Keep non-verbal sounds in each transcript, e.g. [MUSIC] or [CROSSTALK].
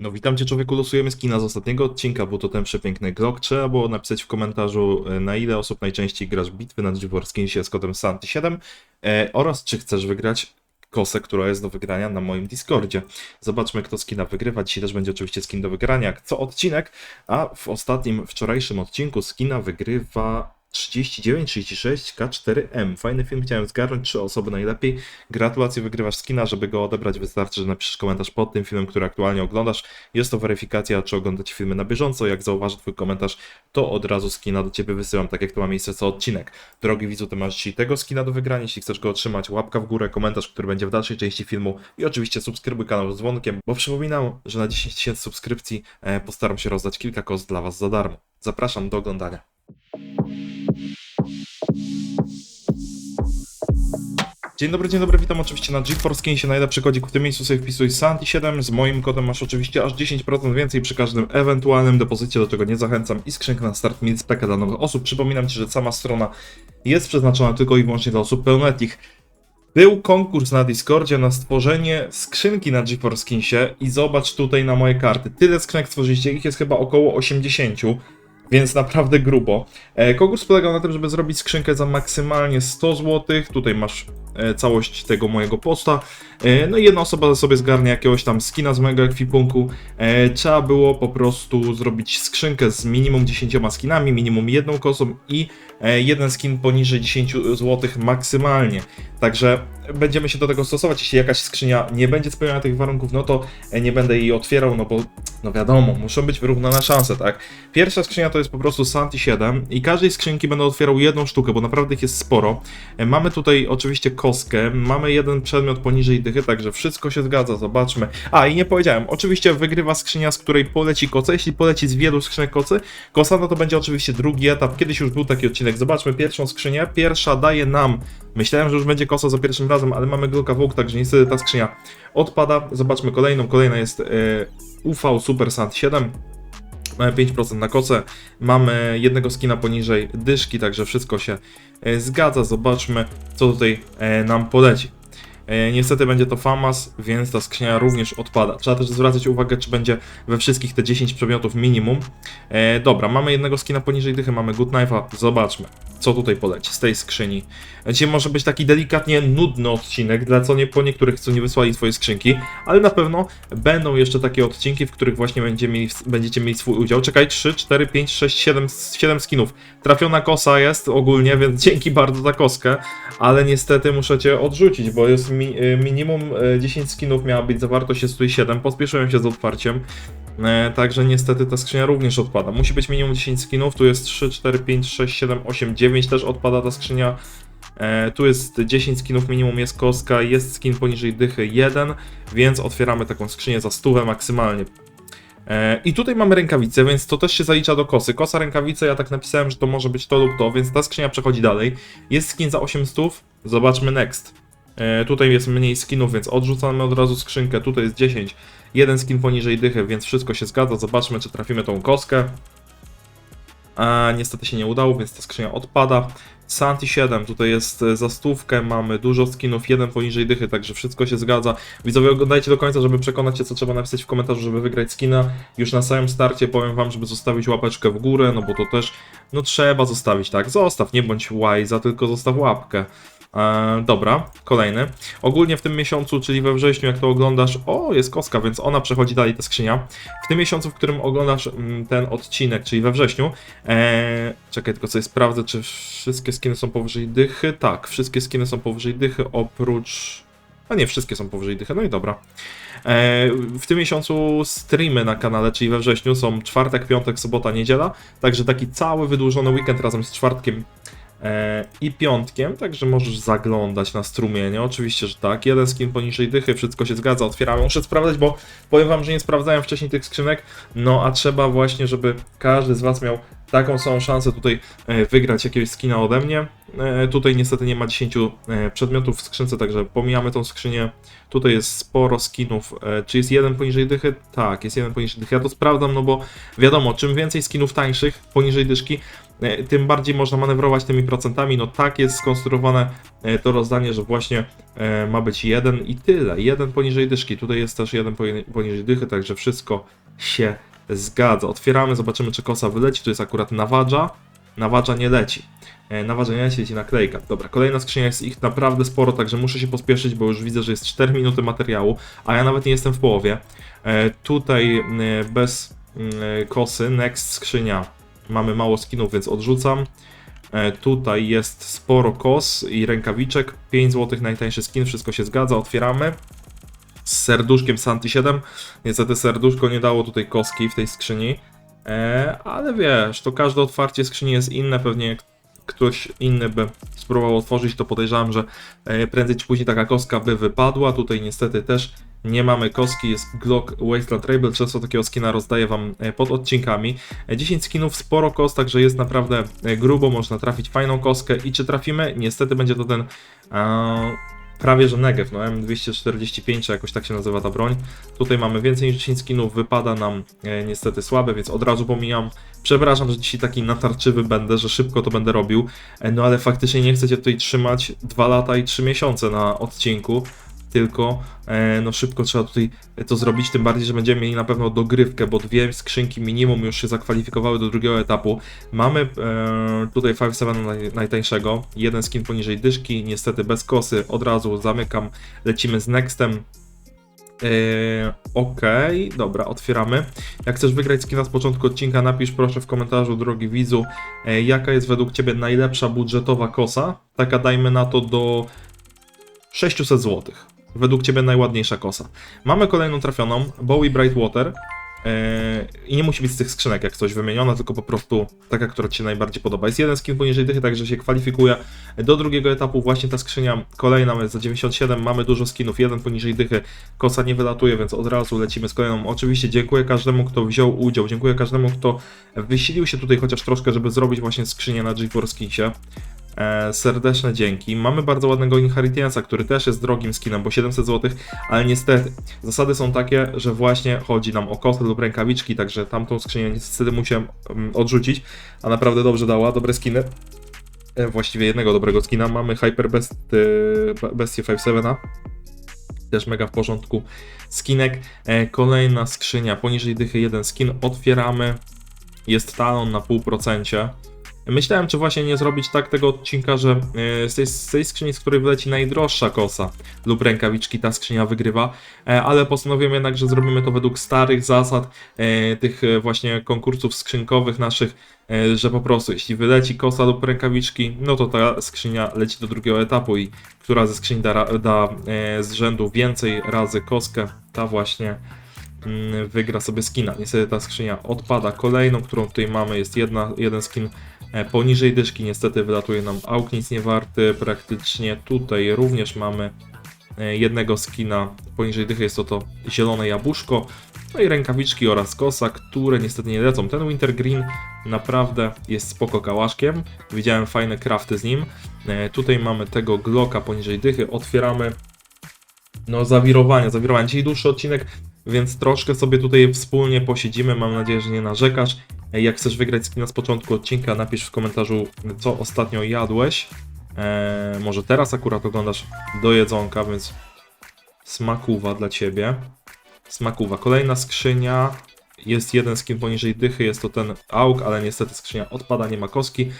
No witam cię człowieku, losujemy skina z ostatniego odcinka, był to ten przepiękny Glock. Trzeba było napisać w komentarzu e, na ile osób najczęściej grasz bitwy na Dworskinie z kodem SANTY7 e, oraz czy chcesz wygrać kosę, która jest do wygrania na moim Discordzie. Zobaczmy kto skina wygrywa, dzisiaj też będzie oczywiście skin do wygrania co odcinek, a w ostatnim, wczorajszym odcinku skina wygrywa 39-36 K4M. Fajny film, chciałem zgarnąć trzy osoby najlepiej. Gratulacje, wygrywasz skina. Żeby go odebrać, wystarczy, że napiszesz komentarz pod tym filmem, który aktualnie oglądasz. Jest to weryfikacja, czy oglądacie filmy na bieżąco. Jak zauważy Twój komentarz, to od razu skina do Ciebie wysyłam, tak jak to ma miejsce co odcinek. Drogi widzu, Ty masz dzisiaj tego skina do wygrania. Jeśli chcesz go otrzymać, łapka w górę, komentarz, który będzie w dalszej części filmu i oczywiście subskrybuj kanał z dzwonkiem, bo przypominam, że na 10 tysięcy subskrypcji e, postaram się rozdać kilka kost dla Was za darmo. Zapraszam do oglądania. Dzień dobry, dzień dobry, witam oczywiście na GeForce Kinsie, najlepszy kodzik w tym miejscu sobie wpisuj Santi7, z moim kodem masz oczywiście aż 10% więcej przy każdym ewentualnym depozycie, do czego nie zachęcam i skrzynka na start Milspeka dla nowych osób. Przypominam Ci, że sama strona jest przeznaczona tylko i wyłącznie dla osób pełnoletnich. Był konkurs na Discordzie na stworzenie skrzynki na GeForce Kinsie i zobacz tutaj na moje karty. Tyle skrzynek stworzyliście, ich jest chyba około 80 więc naprawdę grubo. E, konkurs polegał na tym, żeby zrobić skrzynkę za maksymalnie 100 zł. Tutaj masz e, całość tego mojego posta. E, no i jedna osoba sobie zgarnie jakiegoś tam skina z mojego ekwipunku. Trzeba było po prostu zrobić skrzynkę z minimum 10 skinami, minimum jedną kosą i jeden skin poniżej 10 zł maksymalnie. Także będziemy się do tego stosować. Jeśli jakaś skrzynia nie będzie spełniała tych warunków, no to e, nie będę jej otwierał, no bo no wiadomo, muszą być wyrównane szanse, tak? Pierwsza skrzynia to jest po prostu Santi 7 i każdej skrzynki będę otwierał jedną sztukę, bo naprawdę ich jest sporo. E, Mamy tutaj oczywiście kostkę, mamy jeden przedmiot poniżej dychy, także wszystko się zgadza, zobaczmy. A i nie powiedziałem, oczywiście wygrywa skrzynia, z której poleci koce. Jeśli poleci z wielu skrzynek kocy, kosa, no to będzie oczywiście drugi etap. Kiedyś już był taki odcinek. Zobaczmy pierwszą skrzynię. Pierwsza daje nam, myślałem, że już będzie kosa za pierwszym razem, ale mamy Glocka Vogue, także niestety ta skrzynia odpada. Zobaczmy kolejną. Kolejna jest e, UV Super Sand 7. Mamy 5% na kosę, mamy jednego skina poniżej dyszki, także wszystko się e, zgadza. Zobaczmy, co tutaj e, nam poleci. E, Niestety będzie to FAMAS, więc ta skrzynia również odpada. Trzeba też zwracać uwagę, czy będzie we wszystkich te 10 przedmiotów minimum. E, dobra, mamy jednego skina poniżej dychy, mamy Good Knife'a. Zobaczmy, co tutaj poleci z tej skrzyni. Dzisiaj może być taki delikatnie nudny odcinek, dla co nie po niektórych, co nie wysłali swoje skrzynki, ale na pewno będą jeszcze takie odcinki, w których właśnie mieli, będziecie mieli swój udział. Czekaj, 3, 4, 5, 6, 7, 7 skinów. Trafiona kosa jest ogólnie, więc dzięki bardzo za koskę, ale niestety muszę cię odrzucić, bo jest mi, y, minimum y, 10 skinów miała być zawartość, jest tutaj 7. Pospieszyłem się z otwarciem. E, Także niestety ta skrzynia również odpada. Musi być minimum 10 skinów. Tu jest 3, 4, 5, 6, 7, 8, 9 też odpada ta skrzynia. E, Tu jest 10 skinów minimum, jest kostka, jest skin poniżej dychy 1, więc otwieramy taką skrzynię za stówę maksymalnie. E, I tutaj mamy rękawice, więc to też się zalicza do kosy. Kosa, rękawice, ja tak napisałem, że to może być to lub to, więc ta skrzynia przechodzi dalej. Jest skin za 800, zobaczmy next. E, Tutaj jest mniej skinów, więc odrzucamy od razu skrzynkę. Tutaj jest 10. Jeden skin poniżej dychy, więc wszystko się zgadza. Zobaczmy, czy trafimy tą koskę. A niestety się nie udało, więc ta skrzynia odpada. Santi 7, tutaj jest e, za stówkę, mamy dużo skinów, jeden poniżej dychy, także wszystko się zgadza. Widzowie, oglądajcie do końca, żeby przekonać się, co trzeba napisać w komentarzu, żeby wygrać skina. Już na samym starcie powiem wam, żeby zostawić łapeczkę w górę, no bo to też, no trzeba zostawić, tak? Zostaw, nie bądź łajza, tylko zostaw łapkę. E, dobra, kolejny. Ogólnie w tym miesiącu, czyli we wrześniu, jak to oglądasz, o, jest koska, więc ona przechodzi dalej, ta skrzynia. W tym miesiącu, w którym oglądasz mm, ten odcinek, czyli we wrześniu, e, czekaj, tylko sobie sprawdzę, czy wszystkie skiny są powyżej dychy. Tak, wszystkie skiny są powyżej dychy, oprócz... A nie, wszystkie są powyżej dychy, no i dobra. E, w tym miesiącu streamy na kanale, czyli we wrześniu, są czwartek, piątek, sobota, niedziela, także taki cały wydłużony weekend razem z czwartkiem i piątkiem, także możesz zaglądać na strumienie, oczywiście, że tak. Jeden skin poniżej dychy, wszystko się zgadza, otwieramy. Muszę sprawdzać, bo powiem wam, że nie sprawdzałem wcześniej tych skrzynek, no a trzeba właśnie, żeby każdy z was miał taką samą szansę tutaj e, wygrać jakiegoś skina ode mnie. E, Tutaj niestety nie ma 10 e, przedmiotów w skrzynce, także pomijamy tą skrzynię. Tutaj jest sporo skinów. E, Czy jest jeden poniżej dychy? Tak, jest jeden poniżej dychy. Ja to sprawdzam, no bo wiadomo, czym więcej skinów tańszych poniżej dyszki, e, tym bardziej można manewrować tymi procentami. No tak jest skonstruowane e, to rozdanie, że właśnie e, ma być jeden i tyle. Jeden poniżej dyszki. Tutaj jest też jeden poni- poniżej dychy, także wszystko się zgadza. Otwieramy, zobaczymy czy kosa wyleci. Tu jest akurat nawadża. Nawadża nie leci. E, Nawadża nie leci, leci naklejka. Dobra, kolejna skrzynia jest ich naprawdę sporo, także muszę się pospieszyć, bo już widzę, że jest 4 minuty materiału, a ja nawet nie jestem w połowie. E, Tutaj e, bez mm, kosy, next skrzynia. Mamy mało skinów, więc odrzucam. E, Tutaj jest sporo kos i rękawiczek. 5 zł najtańszy skin, wszystko się zgadza. Otwieramy. Z serduszkiem Santi 7. Niestety serduszko nie dało tutaj koski w tej skrzyni. E, ale wiesz, to każde otwarcie skrzyni jest inne. Pewnie ktoś inny by spróbował otworzyć, to podejrzewam, że e, prędzej czy później taka koska by wypadła. Tutaj niestety też nie mamy koski, jest Glock Wasteland Rebel, często takiego skina rozdaję wam e, pod odcinkami. E, 10 skinów, sporo kost, także jest naprawdę e, grubo, można trafić fajną kostkę i czy trafimy? Niestety będzie to ten e, prawie że Negev, no M245, czy jakoś tak się nazywa ta broń. Tutaj mamy więcej niż 10 skinów, wypada nam e, niestety słabe, więc od razu pomijam. Przepraszam, że dzisiaj taki natarczywy będę, że szybko to będę robił, e, no ale faktycznie nie chcecie tutaj trzymać 2 lata i 3 miesiące na odcinku, tylko e, no szybko trzeba tutaj to zrobić, tym bardziej, że będziemy mieli na pewno dogrywkę, bo dwie skrzynki minimum już się zakwalifikowały do drugiego etapu. Mamy e, tutaj 5-7 naj, najtańszego, jeden skin poniżej dyszki, niestety bez kosy, od razu zamykam, lecimy z nextem. Eee, Okej, dobra, otwieramy. Jak chcesz wygrać skina z początku odcinka, napisz proszę w komentarzu, drogi widzu, e, jaka jest według Ciebie najlepsza budżetowa kosa. Taka dajmy na to do 600 zł. Według Ciebie najładniejsza kosa. Mamy kolejną trafioną, Bowie Brightwater. Eee, I nie musi być z tych skrzynek jak coś wymieniona, tylko po prostu taka, która Ci się najbardziej podoba. Jest jeden skin poniżej dychy, także się kwalifikuje do drugiego etapu. Właśnie ta skrzynia kolejna jest za 97. Mamy dużo skinów, jeden poniżej dychy. Kosa nie wylatuje, więc od razu lecimy z kolejną. Oczywiście dziękuję każdemu, kto wziął udział. Dziękuję każdemu, kto wysilił się tutaj chociaż troszkę, żeby zrobić właśnie skrzynię na GeForce Kingsie. E, serdeczne dzięki. Mamy bardzo ładnego Inheritance'a, który też jest drogim skinem, bo 700 zł, ale niestety zasady są takie, że właśnie chodzi nam o kosty lub rękawiczki, także tamtą skrzynię niestety musiałem mm, odrzucić, a naprawdę dobrze dała, dobre skiny. E, właściwie jednego dobrego skina. Mamy Hyper Best, e, Bestie 5.7. Też mega w porządku. Skinek. E, kolejna skrzynia. Poniżej dychy jeden skin. Otwieramy. Jest talon na pół procencie. Myślałem, czy właśnie nie zrobić tak tego odcinka, że e, z tej, z tej skrzyni, z której wyleci najdroższa kosa lub rękawiczki, ta skrzynia wygrywa, e, ale postanowiłem jednak, że zrobimy to według starych zasad e, tych właśnie konkursów skrzynkowych naszych, że po prostu jeśli wyleci kosa lub rękawiczki, no to ta skrzynia leci do drugiego etapu i która ze skrzyń da, da z rzędu więcej razy koskę, ta właśnie mm, wygra sobie skina. Niestety ta skrzynia odpada. Kolejną, którą tutaj mamy jest jedna, jeden skin poniżej dyszki. Niestety wylatuje nam auk nic nie warty. Praktycznie tutaj również mamy e, jednego skina poniżej dychy. Jest to to zielone jabłuszko. No i rękawiczki oraz kosa, które niestety nie lecą. Ten Wintergreen naprawdę jest spoko kałaszkiem. Widziałem fajne crafty z nim. E, Tutaj mamy tego Glocka poniżej dychy. Otwieramy no zawirowania, zawirowania. Dzisiaj dłuższy odcinek, więc troszkę sobie tutaj wspólnie posiedzimy. Mam nadzieję, że nie narzekasz. Jak chcesz wygrać skina z początku odcinka, napisz w komentarzu, co ostatnio jadłeś. Eee, może teraz akurat oglądasz do jedzonka, więc smakuwa dla ciebie. Smakuwa. Kolejna skrzynia. Jest jeden skin poniżej dychy, jest to ten AUK, ale niestety skrzynia odpada, nie ma koski.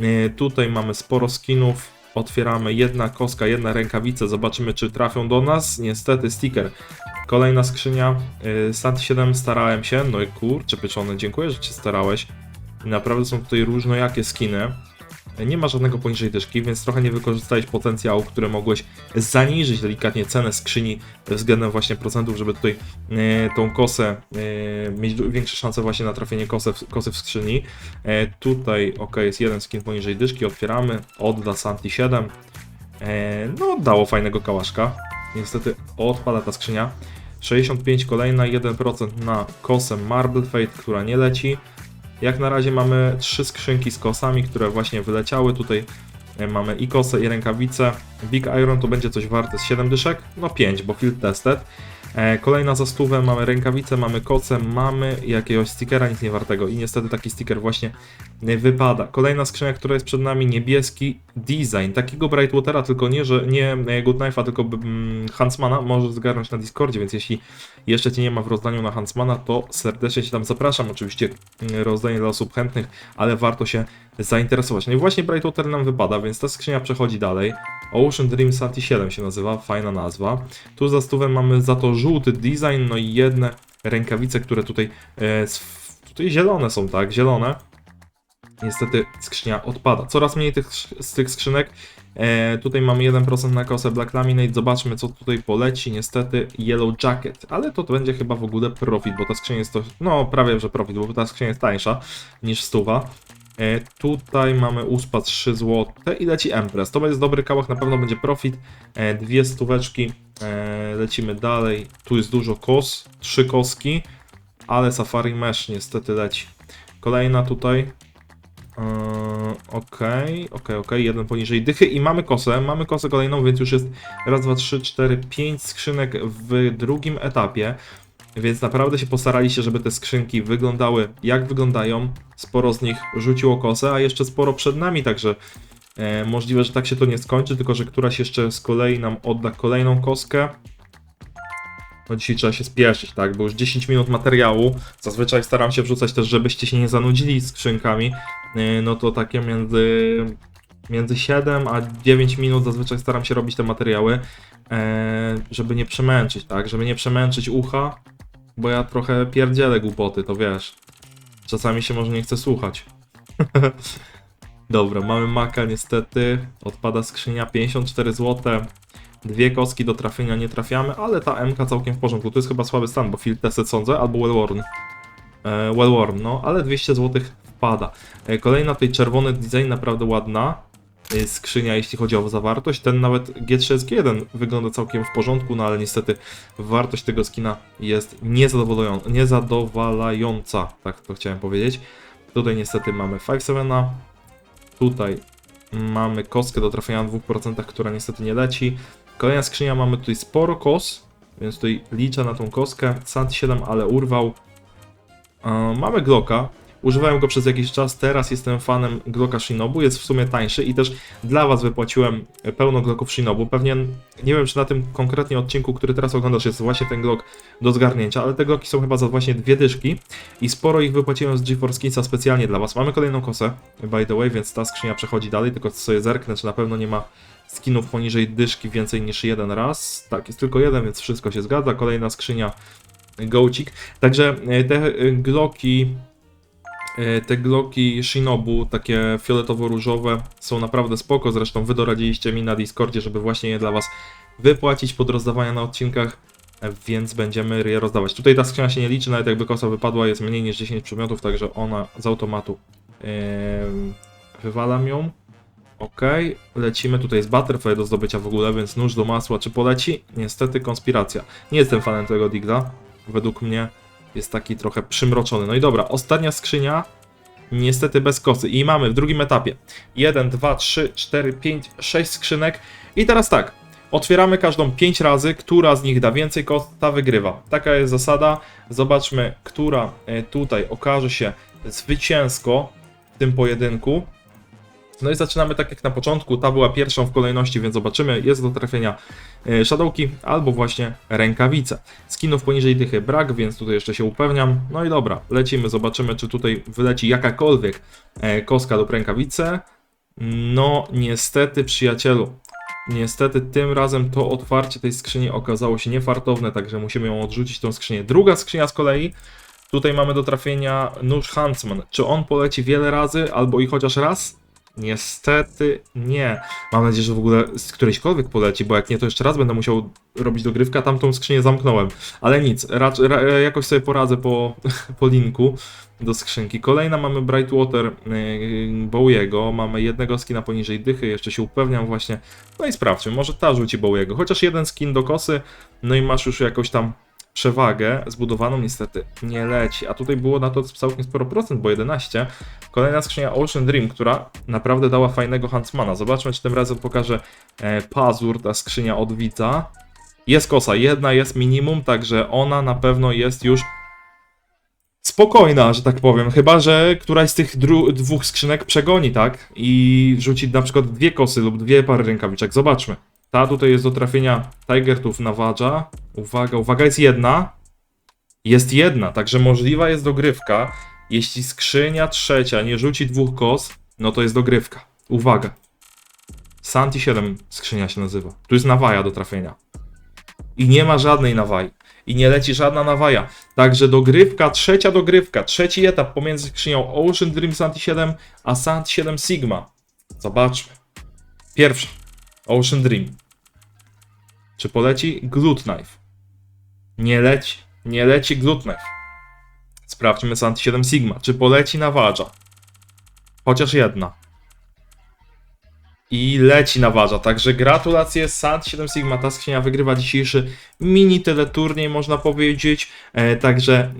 Eee, tutaj mamy sporo skinów. Otwieramy jedna koska, jedna rękawica, zobaczymy czy trafią do nas. Niestety sticker. Kolejna skrzynia. Yy, Sat 7 starałem się. No i kurczę pieczone, dziękuję, że się starałeś. Naprawdę są tutaj różnojakie skiny. Nie ma żadnego poniżej dyszki, więc trochę nie wykorzystałeś potencjału, który mogłeś zaniżyć delikatnie cenę skrzyni względem właśnie procentów, żeby tutaj e, tą kosę, e, mieć większe szanse właśnie na trafienie kosy w, kosy w skrzyni. E, tutaj, ok, jest jeden skin poniżej dyszki, otwieramy, odda Santi 7. E, no, dało fajnego kałaszka. Niestety odpada ta skrzynia. 65 kolejna, 1% na kosę Marble Fate, która nie leci. Jak na razie mamy trzy skrzynki z kosami, które właśnie wyleciały. Tutaj E, Mamy i kosę, i rękawice. Big Iron to będzie coś warte z 7 dyszek? No 5, bo field tested. E, Kolejna za stówę, mamy rękawice, mamy kocę, mamy jakiegoś stickera nic nie wartego i niestety taki sticker właśnie wypada. Kolejna skrzynia, która jest przed nami, niebieski design, takiego Brightwatera, tylko nie, że nie e, Good Knife'a, tylko Huntsmana, możesz zgarnąć na Discordzie, więc jeśli jeszcze Cię nie ma w rozdaniu na Huntsmana, to serdecznie Cię tam zapraszam, oczywiście rozdanie dla osób chętnych, ale warto się zainteresować. No i właśnie Brightwater nam wypada, więc ta skrzynia przechodzi dalej. Ocean Dream Santi 7 się nazywa, fajna nazwa. Tu za stówę mamy za to żółty design, no i jedne rękawice, które tutaj, e, tutaj zielone są, tak, zielone. Niestety skrzynia odpada. Coraz mniej tych, z tych skrzynek. E, tutaj mamy 1% na kosę Black Laminate. Zobaczmy, co tutaj poleci. Niestety Yellow Jacket, ale to będzie chyba w ogóle profit, bo ta skrzynia jest to, no prawie że profit, bo ta skrzynia jest tańsza niż stuwa. E, tutaj mamy USPA 3 zł i leci Empress. To jest dobry kałach, na pewno będzie profit. E, dwie stóweczki. E, lecimy dalej. Tu jest dużo kos, trzy koski, ale Safari Mesh niestety leci. Kolejna tutaj. Eee, Okej, okej, okej, jeden poniżej dychy i mamy kosę, mamy kosę kolejną, więc już jest raz, dwa, trzy, cztery, pięć skrzynek w drugim etapie, więc naprawdę się postaraliście, żeby te skrzynki wyglądały jak wyglądają, sporo z nich rzuciło kosę, a jeszcze sporo przed nami, także e, możliwe, że tak się to nie skończy, tylko że któraś jeszcze z kolei nam odda kolejną koskę. No dzisiaj trzeba się spieszyć, tak, bo już 10 minut materiału, zazwyczaj staram się wrzucać też, żebyście się nie zanudzili skrzynkami, Yy, no to takie między, między 7 a 9 minut zazwyczaj staram się robić te materiały, e, żeby nie przemęczyć, tak, żeby nie przemęczyć ucha, bo ja trochę pierdzielę głupoty, to wiesz. Czasami się może nie chce słuchać. [LAUGHS] Dobra, mamy maka niestety, odpada skrzynia 54 zł. Dwie kostki do trafienia nie trafiamy, ale ta MK całkiem w porządku. To jest chyba słaby stan, bo field tested sądzę, albo well worn. E, well worn, no, ale 200 zł wpada. E, Kolejna tutaj czerwony design, naprawdę ładna e, skrzynia, jeśli chodzi o zawartość. Ten nawet G3SG1 wygląda całkiem w porządku, no ale niestety wartość tego skina jest niezadowalająca, niezadowalająca tak to chciałem powiedzieć. Tutaj niestety mamy 5-7, tutaj mamy kostkę do trafienia na 2%, która niestety nie leci. Kolejna skrzynia, mamy tutaj sporo kos, więc tutaj liczę na tą kostkę. Sant 7, ale urwał. E, Mamy Glocka. Używałem go przez jakiś czas, teraz jestem fanem Glocka Shinobu, jest w sumie tańszy i też dla Was wypłaciłem pełno Glocków Shinobu. Pewnie nie wiem, czy na tym konkretnie odcinku, który teraz oglądasz, jest właśnie ten Glock do zgarnięcia, ale te Glocki są chyba za właśnie dwie dyszki i sporo ich wypłaciłem z GeForce Kinsa specjalnie dla Was. Mamy kolejną kosę, by the way, więc ta skrzynia przechodzi dalej, tylko sobie zerknę, czy na pewno nie ma skinów poniżej dyszki więcej niż jeden raz. Tak, jest tylko jeden, więc wszystko się zgadza. Kolejna skrzynia Gołcik. Także e, te e, Glocki Te Glocki Shinobu, takie fioletowo-różowe, są naprawdę spoko. Zresztą wy doradziliście mi na Discordzie, żeby właśnie je dla was wypłacić pod rozdawania na odcinkach, e, więc będziemy je rozdawać. Tutaj ta skrzynia się nie liczy, nawet jakby kosa wypadła, jest mniej niż 10 przedmiotów, także ona z automatu em, wywalam ją. Ok, lecimy. Tutaj jest butterfly do zdobycia w ogóle, więc nóż do masła czy poleci? Niestety konspiracja. Nie jestem fanem tego digla. Według mnie jest taki trochę przymroczony. No i dobra, ostatnia skrzynia. Niestety bez kosy. I mamy w drugim etapie 1, 2, 3, 4, 5, 6 skrzynek. I teraz tak. Otwieramy każdą 5 razy. Która z nich da więcej kos, ta wygrywa. Taka jest zasada. Zobaczmy, która e, tutaj okaże się zwycięsko w tym pojedynku. No i zaczynamy tak jak na początku. Ta była pierwszą w kolejności, więc zobaczymy. Jest do trafienia e, Shadowki albo właśnie rękawice. Skinów poniżej dychy brak, więc tutaj jeszcze się upewniam. No i dobra, lecimy, zobaczymy czy tutaj wyleci jakakolwiek e, kostka lub rękawice. No niestety przyjacielu, niestety tym razem to otwarcie tej skrzyni okazało się niefartowne, także musimy ją odrzucić tą skrzynię. Druga skrzynia z kolei, tutaj mamy do trafienia nóż Huntsman. Czy on poleci wiele razy albo i chociaż raz? Niestety nie. Mam nadzieję, że w ogóle z którejśkolwiek poleci, bo jak nie, to jeszcze raz będę musiał robić dogrywkę, tamtą skrzynię zamknąłem. Ale nic, ra, jakoś sobie poradzę po, [LAUGHS] po linku do skrzynki. Kolejna mamy Brightwater yy, Bowiego, mamy jednego skina poniżej dychy, jeszcze się upewniam właśnie. No i sprawdźmy, może ta rzuci Bowiego. Chociaż jeden skin do kosy, no i masz już jakoś tam przewagę zbudowaną niestety nie leci, a tutaj było na to całkiem sporo procent, bo 11. Kolejna skrzynia Ocean Dream, która naprawdę dała fajnego Huntsmana. Zobaczmy, czy tym razem pokaże e, pazur, ta skrzynia od widza. Jest kosa, jedna jest minimum, także ona na pewno jest już spokojna, że tak powiem. Chyba, że któraś z tych dwóch skrzynek przegoni, tak? I rzuci na przykład dwie kosy lub dwie pary rękawiczek. Zobaczmy. Ta tutaj jest do trafienia Tigertooth na Wadża. Uwaga, uwaga, jest jedna. Jest jedna, także możliwa jest dogrywka. Jeśli skrzynia trzecia nie rzuci dwóch kos, no to jest dogrywka. Uwaga. Santi 7 skrzynia się nazywa. Tu jest nawaja do trafienia. I nie ma żadnej nawaj. I nie leci żadna nawaja. Także dogrywka, trzecia dogrywka, trzeci etap pomiędzy skrzynią Ocean Dream Santi 7 a Santi 7 Sigma. Zobaczmy. Pierwsza. Ocean Dream. Czy poleci Glut Knife? Nie leci. Nie leci Glut Knife. Sprawdźmy Santi 7 Sigma. Czy poleci na wadża? Chociaż jedna. I leci na wadża. Także gratulacje Santi 7 Sigma. Ta skrzynia wygrywa dzisiejszy mini teleturniej, można powiedzieć. E, także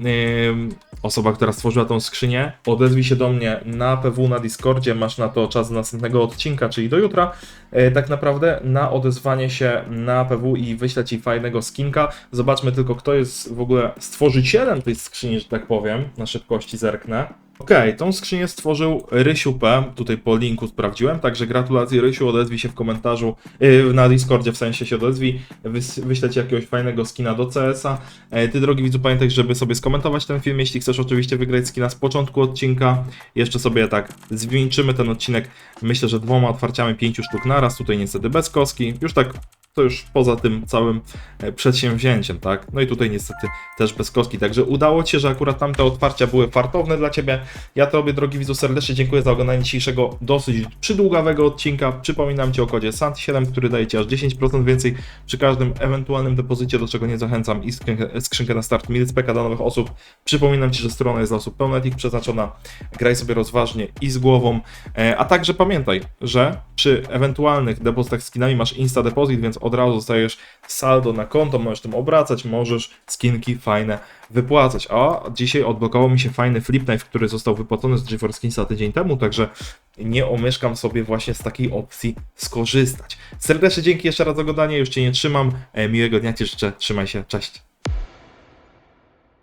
em, osoba, która stworzyła tą skrzynię, odezwij się do mnie na PW na Discordzie. Masz na to czas do następnego odcinka, czyli do jutra. E, tak naprawdę na odezwanie się na PW i wyślę ci fajnego skinka. Zobaczmy tylko, kto jest w ogóle stworzycielem tej skrzyni, że tak powiem. Na szybkości zerknę. Okej, tą skrzynię stworzył Rysiu P. Tutaj po linku sprawdziłem, także gratulacje Rysiu, odezwij się w komentarzu, yy, na Discordzie w sensie się odezwij, wys, wyślę jakiegoś fajnego skina do CS-a. E, ty drogi widzu pamiętaj, żeby sobie skomentować ten film, jeśli chcesz oczywiście wygrać skina z początku odcinka. Jeszcze sobie tak zwieńczymy ten odcinek, myślę, że dwoma otwarciami pięciu sztuk naraz, tutaj niestety bez koski, już tak to już poza tym całym e, przedsięwzięciem, tak? No i tutaj niestety też bez koski, także udało Ci się, że akurat tamte otwarcia były fartowne dla Ciebie. Ja Tobie, drogi widzu, serdecznie dziękuję za oglądanie dzisiejszego dosyć przydługawego odcinka. Przypominam Ci o kodzie SANT7, który daje Ci aż 10% więcej przy każdym ewentualnym depozycie, do czego nie zachęcam i skrzynkę, skrzynkę na start Milspeka dla nowych osób. Przypominam Ci, że strona jest dla osób pełnoletnich przeznaczona. Graj sobie rozważnie i z głową. E, A także pamiętaj, że przy ewentualnych depozytach z skinami masz Insta Deposit, więc od razu dostajesz saldo na konto, możesz tym obracać, możesz skinki fajne wypłacać. A dzisiaj odblokował mi się fajny Flipknife, który został wypłacony z GeForce tydzień temu, także nie omieszkam sobie właśnie z takiej opcji skorzystać. Serdecznie dzięki jeszcze raz za oglądanie, już Cię nie trzymam. E, Miłego dnia Ci życzę, trzymaj się, cześć.